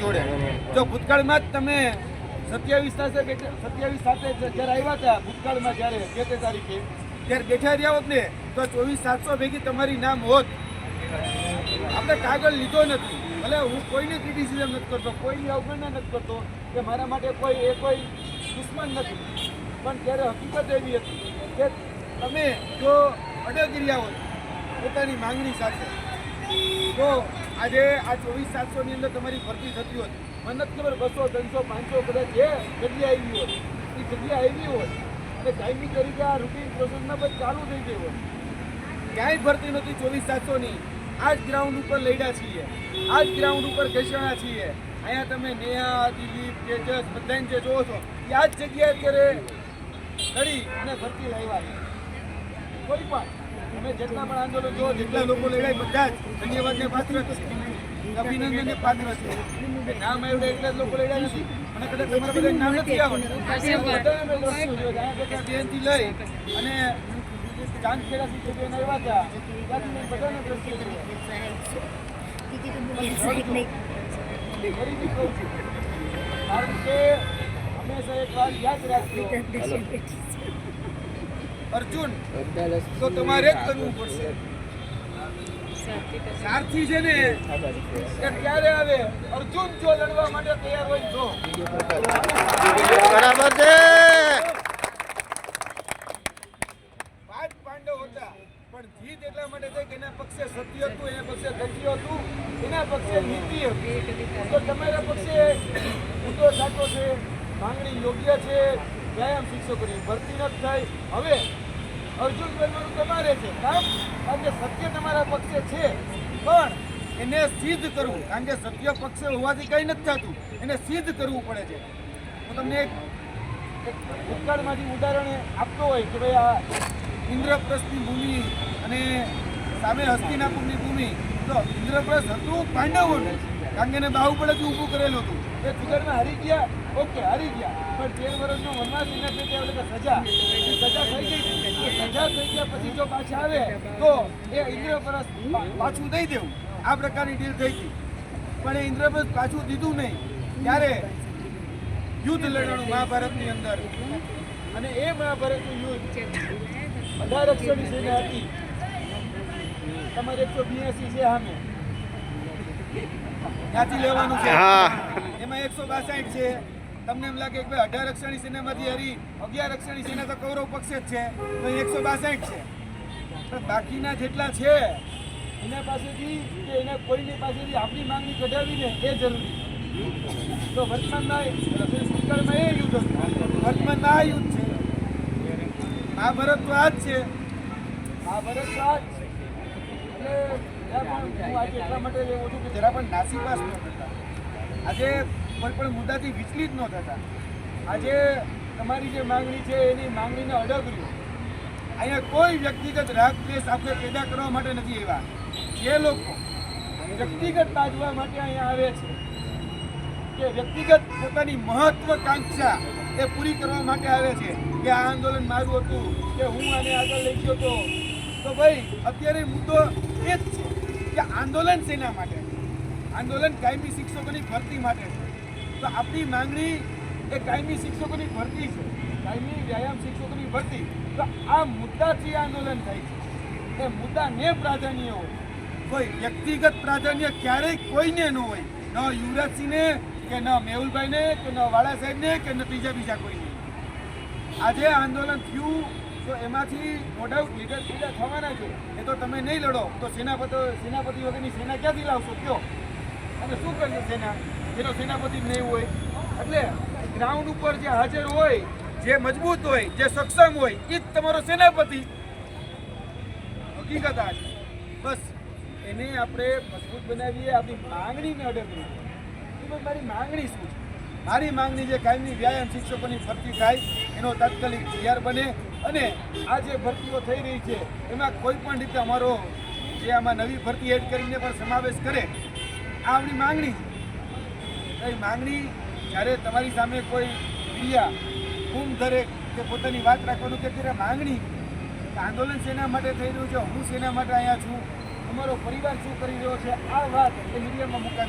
જોડે. જો ભૂતકાળમાં જ તમે સત્યાવીસ સાથે સત્યાવીસ સાથે જ્યારે આવ્યા હતા, ભૂતકાળમાં જ્યારે બે તે તારીખે, ત્યારે બેઠા રહ્યા હોત ને, તો ચોવીસ સાતસો ભેગી તમારી નામ હોત. આપણે કાગળ લીધો નથી. ભલે હું કોઈને ક્રિટિસિઝમ નથી કરતો, કોઈની અવગણના નથી કરતો કે મારા માટે કોઈ એ કોઈ દુશ્મન નથી. પણ ત્યારે હકીકત એવી હતી કે તમે જો અડગ રહ્યા હોત પોતાની માંગણી સાથે તો આજે આ ચોવીસ સાતસોની અંદર તમારી ભરતી થતી હોત મને ખબર બસો, ત્રણસો, પાંચસો કદાચ જે જગ્યા આવી હોત એ જગ્યા આવી હોત અને કાયમી તરીકે આ રૂટીન પ્રોસેસમાં પછી ચાલુ થઈ ગઈ હોત ક્યાંય ભરતી નથી ચોવીસ સાતસોની. આ જ ગ્રાઉન્ડ ઉપર લડ્યા છીએ. આ જ ગ્રાઉન્ડ ઉપર ઘસણા છીએ. અહીંયા તમે નેહા, દિલીપ, તેજસ બધાને જે જોવો છો, એ આ જ જગ્યાએ અત્યારે કરી અને ભરતી લાવ્યા કોઈ પણ. તમે જેટલા પણ આંદોલન જો જેટલા લોકો લડાય બધા જ ધન્યવાદને પાત્ર અભિનંદનને પાત્ર છે. કે નામ આવ્યું એટલે જ લોકો લડ્યા નથી. અને કદાચ તમારા બધા નામ નથી બેનથી લઈ અને ચાંદખેડાથી જે આવ્યા હતા ત્યાંથી બધાને દ્રશ્યો ફરીથી કહું છું. કારણ કે હંમેશા એક વાત યાદ રાખજો. અર્જુન તો તમારે જ કરવું પડશે. સારથી છે ને એ ક્યારે આવે? અર્જુન જો લડવા માટે તૈયાર હોય તો. બરાબર છે. પાંચ પાંડવ હતા પણ જીત એટલા માટે થઈ કે એના પક્ષે સત્ય હતું એના પક્ષે ધૈર્ય હતું એના પક્ષે નીતિ હતી. તો તમારા પક્ષે મુદ્દો સાચો છે માંગણી યોગ્ય છે વ્યાયામ શિક્ષકોની ભરતી નથી થઈ હવે અર્જુન બનવાનું તમારે છે, કામ? કે સત્ય તમારા પક્ષે છે. પણ એને સિદ્ધ કરવું, કારણ કે સત્ય પક્ષે હોવાથી કંઈ નથી થતું. એને સિદ્ધ કરવું પડે છે. હું તમને એક ભૂતકાળમાંથી ઉદાહરણ આપતો હોય કે ભાઈ આ ઇન્દ્રપ્રસ્થની ભૂમિ અને સામે હસ્તિનાપુરની ભૂમિ. તો ઇન્દ્રપ્રસ્થ હતું પાંડવોનું, કારણ કે એને બાહુબળથી ઊભું કરેલું હતું. એ જુગારમાં હારી ગયા. ઓકે હારી ગયા. પણ તેર વર્ષનો વનવાસ એના આવે કે સજા. એ સજા થઈ ગઈ. સજા થઈ ગયા પછી જો પાછા આવે તો એ ઇન્દ્રપ્રસ્થ પાછું દઈ દેવું. આ પ્રકારની ડીલ થઈ ગઈ. પણ એ ઇન્દ્રપ્રસ્થ પાછું દીધું નહીં. ત્યારે યુદ્ધ લડવાનું મહાભારતની અંદર. અને એ મહાભારતનું યુદ્ધ અઢાર અક્ષરની સેના હતી. તમારે એકસો બ્યાસી છે સામે. ત્યાંથી લેવાનું છે. એમાં એકસો બાસઠ છે. તમને એમ લાગે કે ભાઈ અઢાર રક્ષણી સેનામાંથી હરી, અગિયાર રક્ષણી સેના તો કૌરવ પક્ષે જ છે, તો એકસો બાસઠ છે. બાકીના જેટલા છે, એના પાસેથી કે એના કોઈની પાસેથી આપણી માંગણી કઢાવીને એ જરૂરી તો વર્તમાનમાં ભૂતકાળમાં એ યુદ્ધ હતું. આ યુદ્ધ છે. મહાભારત તો આ જ છે. મહાભારત તો આ જ છે. એટલે હું આજે એટલા માટે એવું છું કે જરા પણ નાસીપાસ ન કરતા. આજે કોઈ પણ મુદ્દાથી વિચલિત ન થતા. આજે તમારી જે માંગણી છે, એની માંગણીને અડગર્યું. અહીંયા કોઈ વ્યક્તિગત રાગ દ્વેષ આપણે પેદા કરવા માટે નથી આવ્યા. જે લોકો વ્યક્તિગત બાજવા માટે અહીંયા આવે છે, કે વ્યક્તિગત પોતાની મહત્વકાંક્ષા એ પૂરી કરવા માટે આવે છે, કે આ આંદોલન મારું હતું, કે હું આને આગળ લઈ ગયો હતો તો ભાઈ, અત્યારે મુદ્દો એ જ છે કે આંદોલન સેના માટે? આંદોલન કાયમી શિક્ષકોની ભરતી માટે. છે તો આપણી માંગણી એ કાયમી શિક્ષકોની ભરતી છે. કાયમી વ્યાયામ શિક્ષકોની ભરતી. તો આ મુદ્દાથી આંદોલન થાય છે. એ મુદ્દાને પ્રાધાન્ય હોય. કોઈ વ્યક્તિગત પ્રાધાન્ય ક્યારેય કોઈને ન હોય. ન યુવરાજસિંહને કે ન મેહુલભાઈને કે ન વાળા સાહેબને કે ન ત્રીજા બીજા કોઈને. આજે આંદોલન થયું, તો એમાંથી નો ડાઉટ લીડર લીડર થવાના છે. એ તો તમે નહીં લડો. તો સેનાપતિ સેનાપતિ વગરની સેના ક્યાંથી લાવશો? કયો? અને શું કરશે સેના? જેનો સેનાપતિ નહીં હોય. એટલે ગ્રાઉન્ડ ઉપર જે હાજર હોય, જે મજબૂત હોય, જે સક્ષમ હોય એ જ તમારો સેનાપતિ. હકીકત આ છે. બસ, એને આપણે મજબૂત બનાવીએ, આપણી માંગણીને અડગ કરીએ મારી માંગણી શું છે? મારી માંગણી જે કાયમી વ્યાયામ શિક્ષકોની ભરતી થાય, એનો તાત્કાલિક તૈયાર બને અને આ જે ભરતીઓ થઈ રહી છે, એમાં કોઈ પણ રીતે અમારો જે આમાં નવી ભરતી એડ કરીને પણ સમાવેશ કરે આ આપણી માંગણી છે. એ માંગણી જ્યારે તમારી સામે કોઈ ક્રિયા ગુમ ધરે કે પોતાની વાત રાખવાનું કે ત્યારે માંગણી આંદોલન શેના માટે થઈ રહ્યું છે? હું શેના માટે અહીંયા છું? અમારો પરિવાર શું કરી રહ્યો છે? આ વાત એ મીડિયામાં મુકાવી